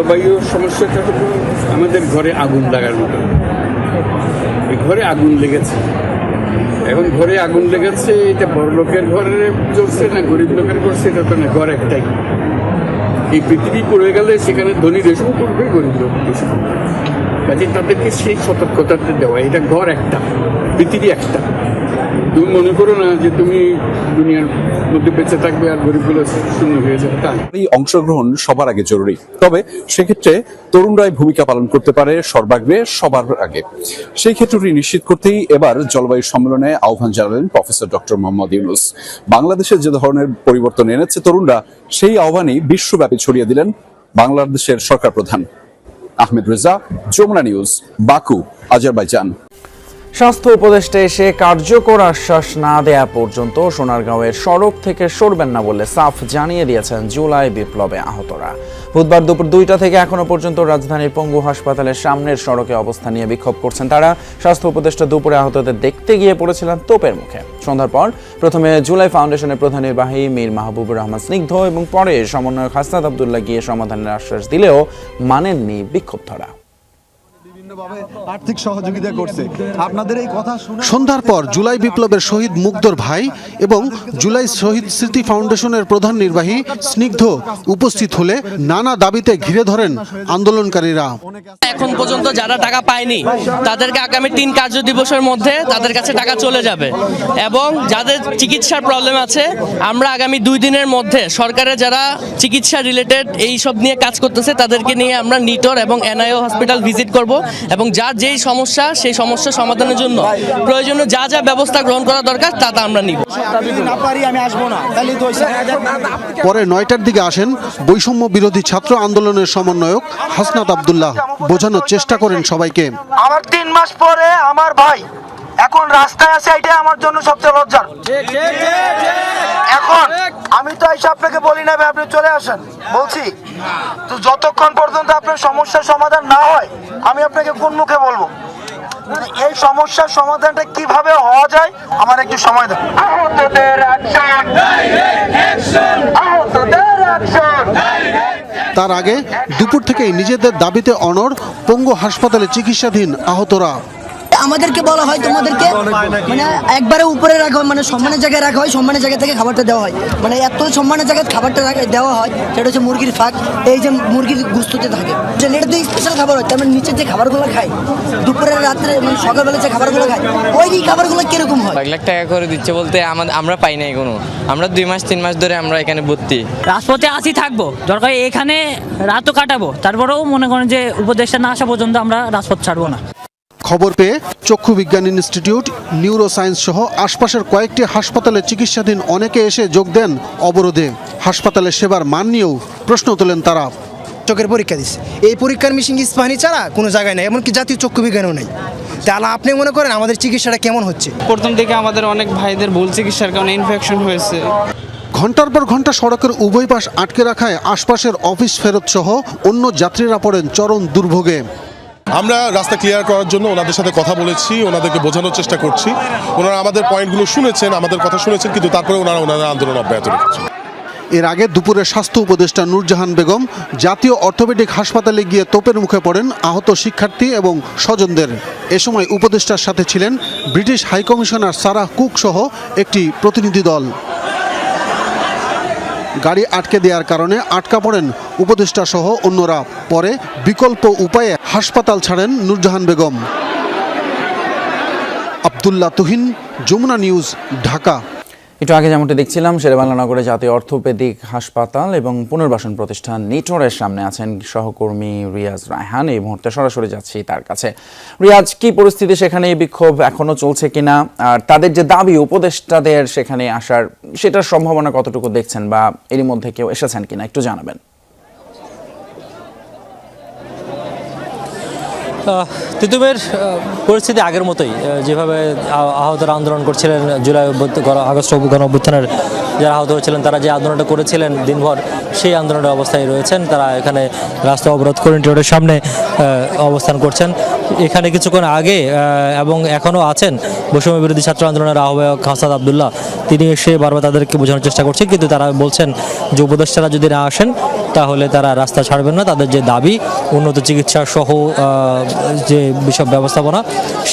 জলবায়ু সমস্যাটা হলো আমাদের ঘরে আগুন লাগার মতো। ঘরে আগুন লেগেছে। এখন ঘরে আগুন লেগেছে, এটা বড় লোকের ঘরে চলছে না গরিব লোকের করছে এটা তো না ঘর একটাই। এই পৃথিবী পড়ে গেলে সেখানে ধনী দেশও পড়বে গরিব লোক পড়বে কাজে তাদেরকে সেই সতর্কতাটা দেওয়া, এটা ঘর একটা, পৃথিবী একটা। তুমি মনে করো না যে তুমি দুনিয়ার মধ্যে বেঁচে থাকবে আর গরিবগুলো শূন্য হয়ে যাবে? তা এই অংশগ্রহণ সবার আগে জরুরি। তবে সেক্ষেত্রে তরুণরাই ভূমিকা পালন করতে পারে সর্বাগ্রে সবার আগে। সেই ক্ষেত্রটি নিশ্চিত করতেই এবার জলবায়ু সম্মেলনে আহ্বান জানালেন প্রফেসর ডক্টর মোহাম্মদ ইউনুস। বাংলাদেশে যে ধরনের পরিবর্তন এনেছে তরুণরা, সেই আহ্বানই বিশ্বব্যাপী ছড়িয়ে দিলেন বাংলাদেশের সরকার প্রধান। Ahmed Reza, Jamuna news, Baku, Azerbaijan. স্বাস্থ্য উপদেষ্টা এসে কার্যকর আশ্বাস না দেয়া পর্যন্ত সোনারগাঁওয়ের সড়ক থেকে সরবেন না বলে সাফ জানিয়ে দিয়েছেন জুলাই বিপ্লবে আহতরা। বুধবার দুপুর দুইটা থেকে এখনও পর্যন্ত রাজধানীর পঙ্গু হাসপাতালের সামনের সড়কে অবস্থান নিয়ে বিক্ষোভ করছেন তারা। স্বাস্থ্য উপদেষ্টা দুপুরে আহতদের দেখতে গিয়ে পড়েছিলেন তোপের মুখে। সন্ধ্যার পর প্রথমে জুলাই ফাউন্ডেশনের প্রধান নির্বাহী মীর মাহবুবুর রহমান স্নিগ্ধ এবং পরে সমন্বয়ক হাসনাত আবদুল্লাহ গিয়ে সমাধানের আশ্বাস দিলেও মানেননি বিক্ষোভধরা। বিভিন্নভাবে আর্থিক সহযোগিতা করছে। আপনাদের এই কথা শুনে সন্ধ্যার পর জুলাই বিপ্লবের শহীদ মুগ্ধর ভাই এবং জুলাই শহীদ স্মৃতি ফাউন্ডেশনের প্রধান নির্বাহী স্নিগ্ধ উপস্থিত হলে নানা দাবিতে ঘিরে ধরেন আন্দোলনকারীরা। এখন পর্যন্ত যারা টাকা পায়নি তাদেরকে আগামী তিন কার্য দিবসের মধ্যে তাদের কাছে টাকা চলে যাবে। এবং যাদের চিকিৎসার প্রবলেম আছে আমরা আগামী দুই দিনের মধ্যে সরকারের যারা চিকিৎসা রিলেটেড এই সব নিয়ে কাজ করতেছে তাদেরকে নিয়ে আমরা নিটর এবং এনআইও হসপিটাল ভিজিট করব। এবং যার যেই সমস্যা সেই সমস্যা সমাধানের জন্য প্রয়োজনীয় যা যা ব্যবস্থা গ্রহণ করা দরকার তা তা আমরা নিব। যদি না পারি আমি আসব না তাহলে তো পরে নয়টার দিকে আসেন বৈষম্য বিরোধী ছাত্র আন্দোলনের সমন্বয়ক হাসনাত আবদুল্লাহ। বোঝানোর চেষ্টা করেন সবাইকে। আমার তিন মাস পরে আমার ভাই এখন রাস্তায় আছে এটাই আমার জন্য সবচেয়ে লজ্জার। এখন আমি তো এসে আপনাকে বলি না ভাই, আপনি চলে আসেন। বলছি তো যতক্ষণ পর্যন্ত আপনার সমস্যার সমাধান না হয় আমি আপনাকে কোন মুখে বলব? এই সমস্যার সমাধানটা কীভাবে হওয়া যায় আমার একটু সময় দেন! তার আগে দুপুর থেকেই নিজেদের দাবিতে অনড় পঙ্গু হাসপাতালে চিকিৎসাধীন আহতরা। আমাদেরকে বলা হয় তোমাদেরকে মানে একবারে উপরে রাখা হয় মানে সম্মানের জায়গায় রাখা হয় সম্মানের জায়গা থেকে খাবারটা দেওয়া হয়। মানে এত সম্মানের জায়গায় খাবারটা দেওয়া হয় সেটা হচ্ছে মুরগির ফাঁক এই যে মুরগির গুস্ততে থাকে। যে এটা তো স্পেশাল খাবার হয় তার মানে নিচে যে খাবারগুলো খায় দুপুরে রাত্রে মানে সকালবেলা যে খাবারগুলো খায় ওই খাবারগুলো কীরকম হয়? এক লাখ টাকা করে দিচ্ছে বলতে আমাদের আমরা পাই নাই কোনো। আমরা দুই মাস তিন মাস ধরে আমরা এখানে ভর্তি। রাজপথে আসি থাকব। দরকার এখানে রাতও কাটাবো। তারপরেও মনে করেন যে উপদেশটা না আসা পর্যন্ত আমরা রাজপথ ছাড়বো না। খবর পেয়ে চক্ষু বিজ্ঞান ইনস্টিটিউট নিউরো সায়েন্স সহ আশপাশের কয়েকটি হাসপাতালে চিকিৎসাধীন অনেকে এসে যোগ দেন অবরোধে। হাসপাতালের সেবার মান নিয়েও প্রশ্ন তোলেন তারা। চোখের পরীক্ষা দিচ্ছে এই পরীক্ষার মেশিন ইস্পাহানি ছাড়া কোনো জায়গায় নেই এমনকি জাতীয় চক্ষু বিজ্ঞানও নেই। তাহলে আপনি মনে করেন আমাদের চিকিৎসাটা কেমন হচ্ছে? প্রথম দিকে আমাদের অনেক ভাইদের ভুল চিকিৎসার কারণে ইনফেকশন হয়েছে। ঘণ্টার পর ঘণ্টা সড়কের উভয় পাশ আটকে রাখায় আশপাশের অফিস ফেরত সহ অন্য যাত্রীরা পড়েন চরম দুর্ভোগে। আমরা রাস্তা ক্লিয়ার করার জন্য ওনাদের সাথে কথা বলেছি, ওনাদেরকে বোঝানোর চেষ্টা করছি। ওনারা আমাদের পয়েন্টগুলো শুনেছেন, আমাদের কথা শুনেছেন, কিন্তু তারপরে ওনারা ওনারা আন্দোলন অব্যাহত রেখেছেন। এর আগে দুপুরে স্বাস্থ্য উপদেষ্টা নূরজাহান বেগম জাতীয় অর্থোপেডিক হাসপাতালে গিয়ে তোপের মুখে পড়েন আহত শিক্ষার্থী এবং স্বজনদের। এ সময় উপদেষ্টার সাথে ছিলেন ব্রিটিশ হাইকমিশনার সারাহ কুক সহ একটি প্রতিনিধি দল। গাড়ি আটকে দেওয়ার কারণে আটকা পড়েন উপদেষ্টা সহ অন্যরা। পরে বিকল্প উপায়ে হাসপাতাল ছাড়েন নুরজাহান বেগম। আবদুল্লাহ তুহিন, যমুনা নিউজ, ঢাকা। একটু আগে যেমনটি দেখছিলাম শেরেবাংলা নগরে জাতীয় অর্থোপেডিক হাসপাতাল এবং পুনর্বাসন প্রতিষ্ঠান নিটোরের সামনে আছেন সহকর্মী রিয়াজ রায়হান। এই মুহূর্তে সরাসরি যাচ্ছি তার কাছে। রিয়াজ, কি পরিস্থিতি সেখানে? এই বিক্ষোভ এখনও চলছে কিনা? আর তাদের যে দাবি, উপদেষ্টাদের সেখানে আসার, সেটার সম্ভাবনা কতটুকু দেখছেন বা এরই মধ্যে কেউ এসেছেন কিনা? একটু জানাবেন। তিতুমের পরিস্থিতি আগের মতোই। যেভাবে আহতরা আন্দোলন করছিলেন, জুলাই আগস্ট গণ অভ্যুত্থানের যারা আহত হয়েছিলেন, তারা যে আন্দোলনটা করেছিলেন দিনভর, সেই আন্দোলনের অবস্থায় রয়েছেন। তারা এখানে রাস্তা অবরোধ করে টিওরের সামনে অবস্থান করছেন। এখানে কিছুক্ষণ আগে এবং এখনও আছেন বৈষম্য বিরোধী ছাত্র আন্দোলনের আহ্বায়ক হাসাদ আবদুল্লাহ। তিনি এসে বারবার তাদেরকে বোঝানোর চেষ্টা করছেন, কিন্তু তারা বলছেন যে উপদেষ্টারা যদি না আসেন তাহলে তারা রাস্তা ছাড়বেন না। তাদের যে দাবি, উন্নত চিকিৎসা সহ যে বিষয় ব্যবস্থাপনা,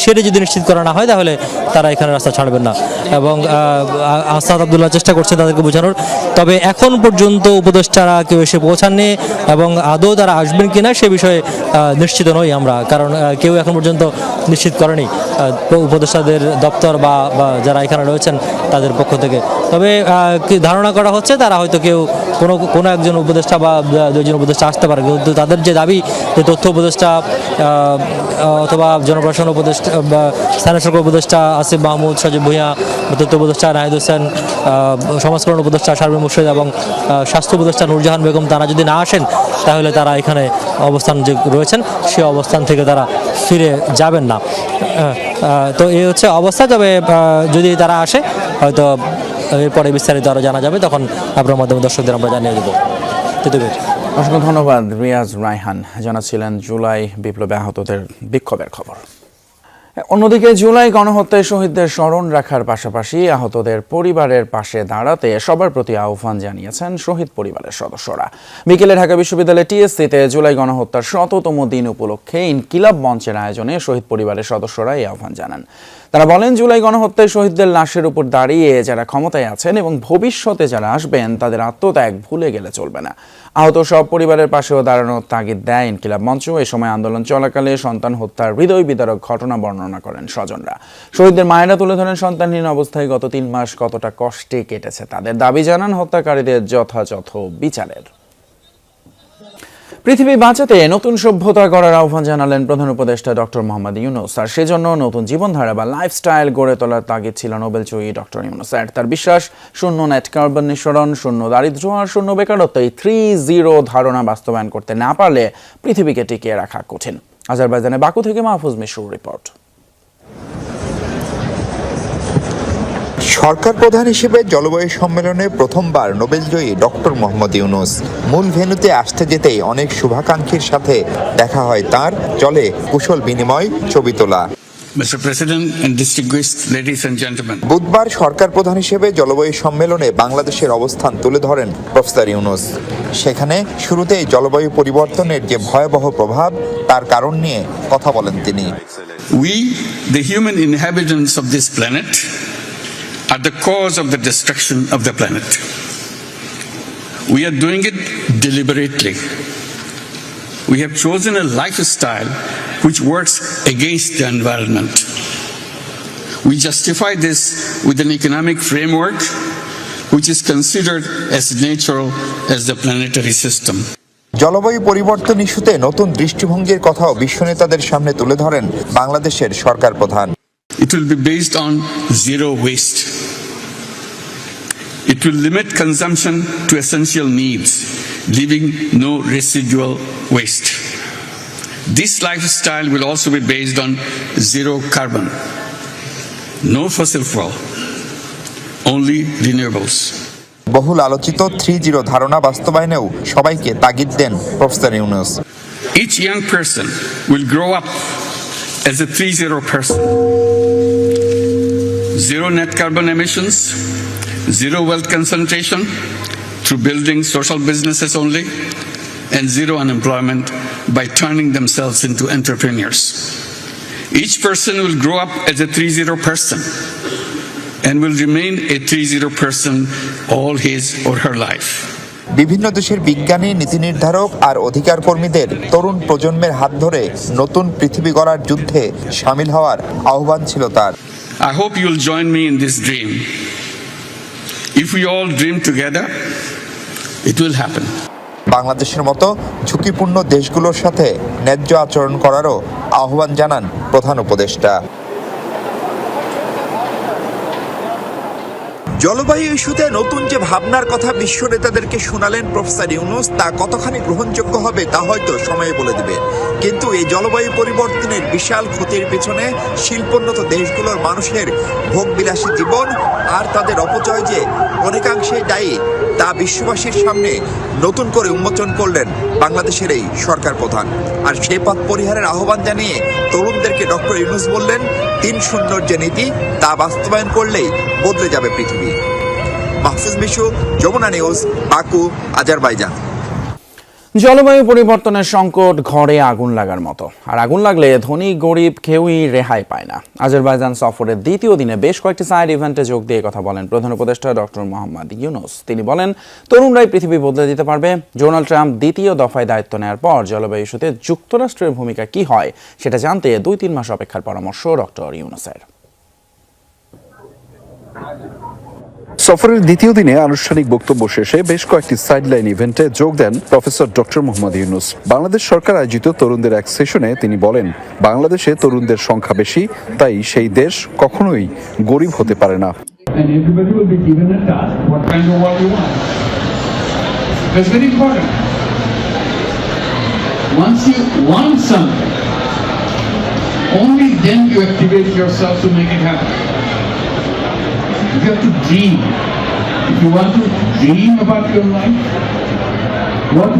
সেটা যদি নিশ্চিত করা না হয়, তাহলে তারা এখানে রাস্তা ছাড়বেন না। এবং আসাদ আবদুল্লাহ চেষ্টা করছে তাদেরকে বোঝানোর। তবে এখন পর্যন্ত উপদেষ্টারা কেউ এসে পৌঁছাননি এবং আদৌ তারা আসবেন কিনা, সে বিষয়ে নিশ্চিত নই আমরা। কারণ কেউ এখন পর্যন্ত নিশ্চিত করেনি উপদেষ্টাদের দপ্তর বা যারা এখানে রয়েছেন, তাদের পক্ষ থেকে। তবে ধারণা করা হচ্ছে, তারা হয়তো কেউ কোনো কোনো একজন উপদেষ্টা বা দুজন উপদেষ্টা আসতে পারে, কিন্তু তাদের যে দাবি যে তথ্য উপদেষ্টা অথবা জনপ্রশাসন উপদেষ্টা বা স্থানীয় সরকার উপদেষ্টা আসিফ মাহমুদ, সজীব ভূঁইয়া তথ্য উপদেষ্টা নাহিদ হোসেন সমাজকরণ উপদেষ্টা শারমিন মুর্শিদ এবং স্বাস্থ্য উপদেষ্টা নুরজাহান বেগম, তারা যদি না আসেন, তাহলে তারা এখানে অবস্থান যে রয়েছেন সেই অবস্থান থেকে তারা ফিরে যাবেন না। তো এই হচ্ছে অবস্থা, তবে যদি তারা আসে, হয়তো এরপরে বিস্তারিত আরও জানা যাবে, তখন আপনার মাধ্যমে দর্শকদের আমরা জানিয়ে দেবো। অসংখ্য ধন্যবাদ রিয়াজ রায়হান। জানাচ্ছিলেন জুলাই বিপ্লবে আহতদের বিক্ষোভের খবর। অন্যদিকে জুলাই গণহত্যায় শহীদদের স্মরণ রাখার পাশাপাশি আহতদের পরিবারের পাশে দাঁড়াতে সবার প্রতি আহ্বান জানিয়েছেন শহীদ পরিবারের সদস্যরা। বিকেলে ঢাকা বিশ্ববিদ্যালয় টিএসসিতে জুলাই গণহত্যার শততম দিন উপলক্ষে ইনকিলাব মঞ্চের আয়োজনে শহীদ পরিবারের সদস্যরা এই আহ্বান জানান। তারা বলেন, জুলাই গণহত্যায় শহীদদের লাশের উপর দাঁড়িয়ে যারা ক্ষমতায় আছেন এবং ভবিষ্যতে যারা আসবেন, তাদের আত্মত্যাগ ভুলে গেলে চলবে না। আহত সব পরিবারের পাশেও দাঁড়ানোর তাগিদ দেয় ইনকিলাব মঞ্চ। এ সময় আন্দোলন চলাকালে সন্তান হত্যার হৃদয় বিদারক ঘটনা বর্ণনা করেন স্বজনরা। শহীদদের মায়েরা তুলে ধরেন সন্তানহীন অবস্থায় গত তিন মাস কতটা কষ্টে কেটেছে তাদের দাবি জানান হত্যাকারীদের যথাযথ বিচারের। পৃথিবী বাঁচাতে নতুন সভ্যতা গড়ার আহ্বান জানালেন প্রধান উপদেষ্টা ডক্টর মোহাম্মদ ইউনুস। আর সেজন্য নতুন জীবনধারা বা লাইফস্টাইল গড়ে তোলার তাগিদ ছিল নোবেলজয়ী ডক্টর ইউনুস। আর তার বিশ্বাস, শূন্য নেট কার্বন নিঃসরণ, শূন্য দারিদ্র্য আর শূন্য বেকারত্ব, এই থ্রি জিরো ধারণা বাস্তবায়ন করতে না পারলে পৃথিবীকে টিকিয়ে রাখা কঠিন। আজারবাইজানে বাকু থেকে মাহফুজ মিশুর রিপোর্ট। সরকার প্রধান হিসেবে জলবায়ু সম্মেলনে প্রথমবার নোবেলজয়ী ডক্টর মোহাম্মদ ইউনুস। মূল ভেন্যুতে আসতে যেতেই অনেক শুভাকাঙ্ক্ষীর সাথে দেখা হয় তার চলে কুশল বিনিময় ছবি তোলা. বুধবার সরকার প্রধান হিসেবে জলবায়ু সম্মেলনে বাংলাদেশের অবস্থান তুলে ধরেন প্রফেসর ইউনুস। সেখানে শুরুতেই জলবায়ু পরিবর্তনের যে ভয়াবহ প্রভাব তার কারণ নিয়ে কথা বলেন তিনি। We, the human inhabitants of this planet, are the cause of the destruction of the planet. We are doing it deliberately. We have chosen a lifestyle which works against the environment. We justify this with an economic framework which is considered as natural as the planetary system. জলবায়ু পরিবর্তন ইস্যুতে নতুন দৃষ্টিভঙ্গির কথাও বিশ্ব নেতাদের সামনে তুলে ধরেন বাংলাদেশের সরকার প্রধান It will be based on zero waste. It will limit consumption to essential needs, leaving no residual waste. This lifestyle will also be based on zero carbon, no fossil fuel, only renewables. বহুল আলোচিত three zero ধারণা বাস্তবায়নেও সবাইকে তাগিদ দেন professor Yunus Each young person will grow up as a 3 0 person. Zero net carbon emissions, zero wealth concentration through building social businesses only, and zero unemployment by turning themselves into entrepreneurs. Each person will grow up as a 3 0 person and will remain a 3 0 person all his or her life. বিভিন্ন দেশের বিজ্ঞানী নীতি নির্ধারক আর অধিকার কর্মীদের তরুণ প্রজন্মের হাত ধরে নতুন পৃথিবী গড়ার যুদ্ধে সামিল হওয়ার আহ্বান ছিল তার I hope you'll join me in this dream. If we all dream together, it will happen. বাংলাদেশের মতো ঝুঁকিপূর্ণ দেশগুলোর সাথে ন্যায্য আচরণ করারও আহ্বান জানান প্রধান উপদেষ্টা জলবায়ু ইস্যুতে নতুন যে ভাবনার কথা বিশ্ব নেতাদেরকে শোনালেন প্রফেসর ইউনুস তা কতখানি গ্রহণযোগ্য হবে তা হয়তো সময়ে বলে দেবে কিন্তু এই জলবায়ু পরিবর্তনের বিশাল ক্ষতির পিছনে শিল্পোন্নত দেশগুলোর মানুষের ভোগবিলাসী জীবন আর তাদের অপচয় যে অনেকাংশেই দায়ী। তা বিশ্ববাসীর সামনে নতুন করে উন্মোচন করলেন বাংলাদেশের এই সরকার প্রধান। আর সেই পথ পরিহারের আহ্বান জানিয়ে তরুণদেরকে ডক্টর ইউনুস বললেন, তিন শূন্যর যে নীতি, তা বাস্তবায়ন করলেই বদলে যাবে পৃথিবী। Mahfuz Mishu, Jamuna news, Baku, Azerbaijan. জলবায়ু পরিবর্তনের সংকট ঘরে আগুন লাগার মতো। আর আগুন লাগলে ধনী, গরিব কেউই রেহাই পায় না। আজারবাইজান সফরের দ্বিতীয় দিনে বেশ কয়েকটি সাইড ইভেন্টে যোগ দিয়ে কথা বলেন প্রধান উপদেষ্টা ডক্টর মোহাম্মদ ইউনুস। তিনি বলেন, তরুণরাই পৃথিবী বদলে দিতে পারবে। ডোনাল্ড ট্রাম্প দ্বিতীয় দফায় দায়িত্ব নেওয়ার পর জলবায়ু ইস্যুতে যুক্তরাষ্ট্রের ভূমিকা কি হয়, সেটা জানতে দুই তিন মাস অপেক্ষার পরামর্শ ডক্টর ইউনুসের। সফরের দ্বিতীয় দিনে আনুষ্ঠানিক বক্তব্য শেষে বেশ কয়েকটি সাইডলাইন ইভেন্টে যোগ দেন প্রফেসর ডক্টর মোহাম্মদ ইউনুস। বাংলাদেশ সরকার আয়োজিত তরুণদের এক সেশনে তিনি বলেন, বাংলাদেশে তরুণদের সংখ্যা বেশি, তাই সেই দেশ কখনোই গরিব হতে পারে না। You have to dream. If you want to dream about your life, what,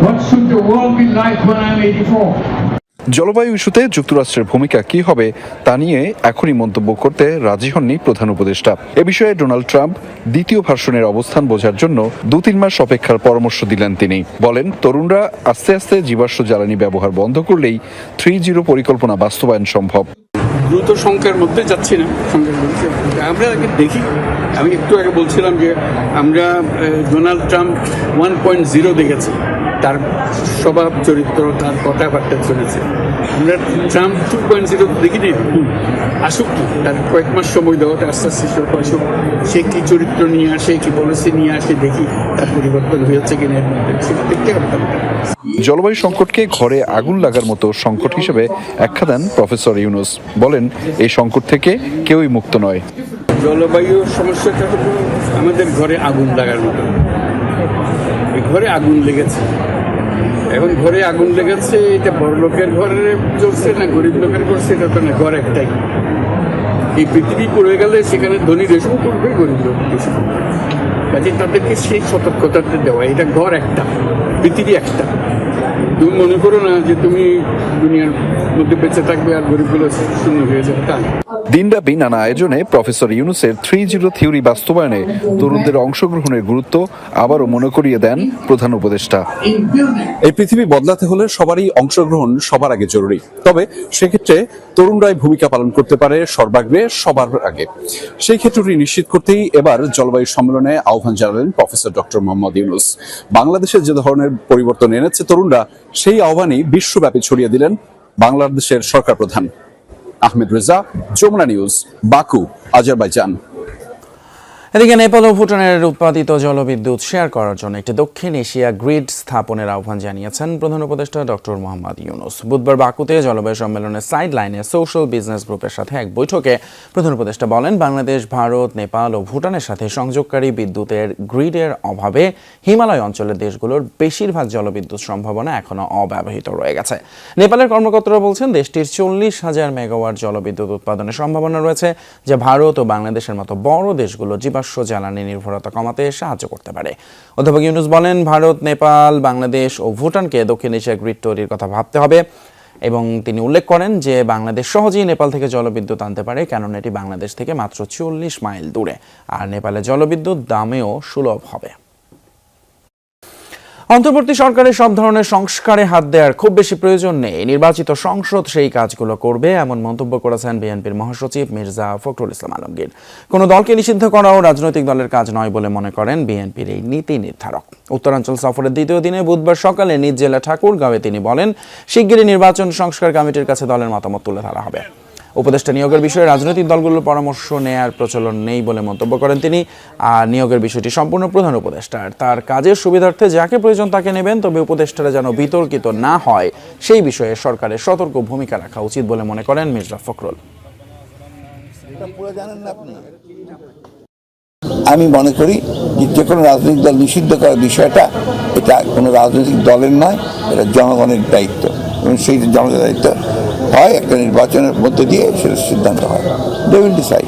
what should the world be like when I'm 84? জলবায়ু ইস্যুতে যুক্তরাষ্ট্রের ভূমিকা কি হবে তা নিয়ে এখনই মন্তব্য করতে রাজি হননি প্রধান উপদেষ্টা এ বিষয়ে ডোনাল্ড ট্রাম্প দ্বিতীয় ভার্সনের অবস্থান বোঝার জন্য দু তিন মাস অপেক্ষার পরামর্শ দিলেন তিনি বলেন তরুণরা আস্তে আস্তে জীবাশ্ম জ্বালানি ব্যবহার বন্ধ করলেই থ্রি জিরো পরিকল্পনা বাস্তবায়ন সম্ভব দ্রুত সংখ্যার মধ্যে যাচ্ছি না, সংখ্যার মধ্যে। আমরা আগে দেখি। আমি একটু আগে বলছিলাম যে আমরা Donald Trump one point zero দেখেছি। তার স্বভাব চরিত্র তার কথাবার্তা চলেছে। আমরা ট্রাম্প টু পয়েন্ট জিরো দেখিনি। আসুক কি তার কয়েক মাস সময় দেওয়াটা আস্তে আস্তে সে আসুক সে কি চরিত্র নিয়ে আসে কি পলিসি নিয়ে আসে দেখি তার পরিবর্তন হয়েছে কিনা এর মধ্যে। সেটা দেখতে হবে জলবায়ু সংকটকে ঘরে আগুন লাগার মতো সংকট হিসেবে আখ্যা দেন প্রফেসর ইউনুস। বলেন এই সংকট থেকে কেউই মুক্ত নয়। জলবায়ু সমস্যাটা আমাদের ঘরে আগুন লাগার মতো। ঘরে আগুন লেগেছে। এখন ঘরে আগুন লেগেছে, এটা বড় লোকের ঘরে চলছে না গরিব লোকের করছে এটা তো না ঘর একটাই। এই পৃথিবী পড়ে গেলে সেখানে ধনী রেশম করবে গরিব লোক করবে কাজে তাদেরকে সেই সতর্কতাটা দেওয়া, এটা ঘর একটা, পৃথিবী একটা। তুমি মনে করো না যে তুমি দুনিয়ার মধ্যে বেঁচে থাকবে আর গরিবগুলো শূন্য হয়ে যাবে? তা। দিনব্যাপী নানা আয়োজনে প্রফেসর ইউনুসের থ্রি জিরো থিওরি বাস্তবায়নে তরুণদের অংশগ্রহণের গুরুত্ব আবারও মনে করিয়ে দেন প্রধান উপদেষ্টা। এই পৃথিবী বদলাতে হলে সবারই অংশগ্রহণ সবার আগে জরুরি। তবে সেক্ষেত্রে তরুণরাই ভূমিকা পালন করতে পারে সর্বাগ্রে সবার আগে। সেই ক্ষেত্রটি নিশ্চিত করতেই এবার জলবায়ু সম্মেলনে আহ্বান জানালেন প্রফেসর ডক্টর মোহাম্মদ ইউনুস। বাংলাদেশে যে ধরনের পরিবর্তন এনেছে তরুণরা, সেই আহ্বানই বিশ্বব্যাপী ছড়িয়ে দিলেন বাংলাদেশের সরকার প্রধান। Ahmed Reza Jamuna news Baku Azerbaijan. এদিকে নেপাল ও ভুটানের উৎপাদিত জলবিদ্যুৎ শেয়ার করার জন্য একটি দক্ষিণ এশিয়া গ্রিড স্থাপনের আহ্বান জানিয়েছেন প্রধান উপদেষ্টা ডক্টর মোহাম্মদ ইউনুস। বুধবার বাকুতে জলবায়ু সম্মেলনের সাইড লাইনে সোশ্যাল বিজনেস গ্রুপের সাথে এক বৈঠকে প্রধান উপদেষ্টা বলেন, বাংলাদেশ, ভারত, নেপাল ও ভুটানের সাথে সংযোগকারী বিদ্যুতের গ্রিডের অভাবে হিমালয় অঞ্চলের দেশগুলোর বেশিরভাগ জলবিদ্যুৎ সম্ভাবনা এখনও অব্যবহৃত রয়ে গেছে। নেপালের কর্মকর্তারা বলছেন, দেশটির চল্লিশ হাজার মেগাওয়াট জলবিদ্যুৎ উৎপাদনের সম্ভাবনা রয়েছে, যা ভারত ও বাংলাদেশের মতো বড় দেশগুলো জীবাশ্ম জ্বালানি নির্ভরতা কমাতে সাহায্য করতে পারে। অধ্যাপক ইউনুস বলেন, ভারত, নেপাল, বাংলাদেশ ও ভুটানকে দক্ষিণ এশিয়া গ্রিড তৈরির কথা ভাবতে হবে এবং তিনি উল্লেখ করেন যে বাংলাদেশ সহজেই নেপাল থেকে জলবিদ্যুৎ আনতে পারে কেননা এটি বাংলাদেশ থেকে মাত্র চল্লিশ মাইল দূরে। আর নেপালে জলবিদ্যুৎ দামেও সুলভ হবে। অন্তর্বর্তী সরকারের সব ধরনের সংস্কারে হাত দেওয়ার খুব বেশি প্রয়োজন নেই। নির্বাচিত সংসদ সেই কাজগুলো করবে, এমন মন্তব্য করেছেন বিএনপির মহাসচিব মির্জা ফখরুল ইসলাম আলমগীর। কোনো দলকে নিষিদ্ধ করাও রাজনৈতিক দলের কাজ নয় বলে মনে করেন বিএনপির এই নীতি নির্ধারক। উত্তরাঞ্চল সফরের দ্বিতীয় দিনে বুধবার সকালে নিজ জেলা ঠাকুরগাঁওয়ে তিনি বলেন, শিগগিরই নির্বাচন সংস্কার কমিটির কাছে দলের মতামত তুলে ধরা হবে। উপদেষ্টা নিয়োগের বিষয়ে রাজনৈতিক দলগুলোর পরামর্শ নেয়ার প্রচলন নেই বলে মন্তব্য করেন তিনি। আর নিয়োগের বিষয়টি সম্পূর্ণ প্রধান উপদেষ্টার। তার কাজের সুবিধার্থে যাকে প্রয়োজন তাকে নেবেন, তবে উপদেষ্টারা যেন বিতর্কিত না হয়, সেই বিষয়ে সরকারের সতর্ক ভূমিকা রাখা উচিত বলে মনে করেন মির্জা ফখরুল। আমি মনে করি যে যে কোনো রাজনৈতিক দল নিষিদ্ধ করার বিষয়টা, এটা কোনো রাজনৈতিক দলের নয়, এটা জনগণের দায়িত্ব। এবং সেই জনগণের দায়িত্ব হয় একটা নির্বাচনের মধ্যে দিয়ে সেটা সিদ্ধান্ত হয়। দে উইল ডিসাইড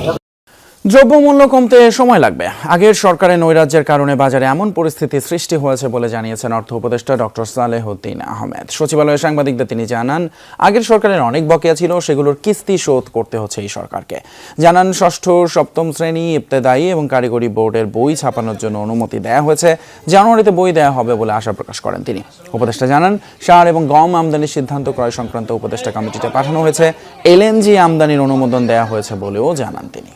দ্রব্যমূল্য কমতে সময় লাগবে। আগের সরকারের নৈরাজ্যের কারণে বাজারে এমন পরিস্থিতি সৃষ্টি হয়েছে বলে জানিয়েছেন অর্থ উপদেষ্টা ডক্টর সালেহউদ্দিন আহমেদ। সচিবালয়ে সাংবাদিকদের তিনি জানান, আগের সরকারের অনেক বকেয়া ছিল, সেগুলোর কিস্তি শোধ করতে হচ্ছে এই সরকারকে। জানান, ষষ্ঠ, সপ্তম শ্রেণি ইবতেদায়ী এবং কারিগরি বোর্ডের বই ছাপানোর জন্য অনুমতি দেওয়া হয়েছে। জানুয়ারিতে বই দেওয়া হবে বলে আশা প্রকাশ করেন তিনি। উপদেষ্টা জানান, সার এবং গম আমদানির সিদ্ধান্ত ক্রয় সংক্রান্ত উপদেষ্টা কমিটিতে পাঠানো হয়েছে। এলএনজি আমদানির অনুমোদন দেওয়া হয়েছে বলেও জানান তিনি।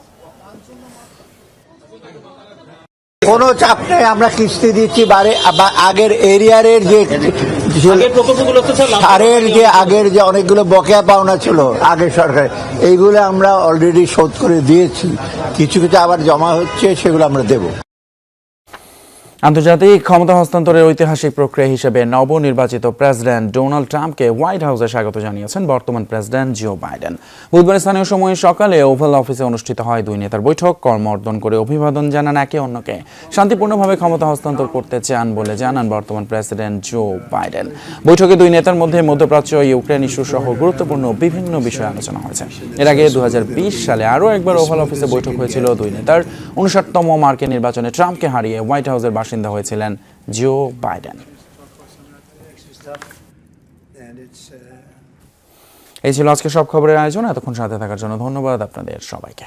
কোনো চাপ নেই আমরা কিস্তি দিচ্ছি বারে বা আগের এরিয়ারের যে সারের যে আগের যে অনেকগুলো বকেয়া পাওনা ছিল আগের সরকার এইগুলো আমরা অলরেডি শোধ করে দিয়েছি। কিছু কিছু আবার জমা হচ্ছে সেগুলো আমরা দেবো। আন্তর্জাতিক ক্ষমতা হস্তান্তরের ঐতিহাসিক প্রক্রিয়া হিসেবে নবনির্বাচিত প্রেসিডেন্ট ডোনাল্ড ট্রাম্পকে হোয়াইট হাউসে স্বাগত জানিয়েছেন বর্তমান প্রেসিডেন্ট জিও বাইডেন। বুধবার স্থানীয় সময় সকালে ওভাল অফিসে অনুষ্ঠিত হয় দুই নেতার বৈঠক। কর্মর্দন করে অভিবাদন জানান একে অন্যকে। শান্তিপূর্ণভাবে ক্ষমতা হস্তান্তর করতে চান বলে জানান বর্তমান প্রেসিডেন্ট জো বাইডেন। বৈঠকে দুই নেতার মধ্যে মধ্যপ্রাচ্য, ইউক্রেন ইস্যু সহ গুরুত্বপূর্ণ বিভিন্ন বিষয়ে আলোচনা হয়েছে। এর আগে দু হাজার বিশ সালে আরও একবার ওভাল অফিসে বৈঠক হয়েছিল দুই নেতার। উনষাটতম মার্কে নির্বাচনে ট্রাম্পকে হারিয়ে হোয়াইট হাউসের বাসিন্দা হয়েছিলেন জিও বাইডেন। এই ছিল আজকে সব খবরের আয়োজন। এতক্ষণ সাথে থাকার জন্য ধন্যবাদ আপনাদের সবাইকে।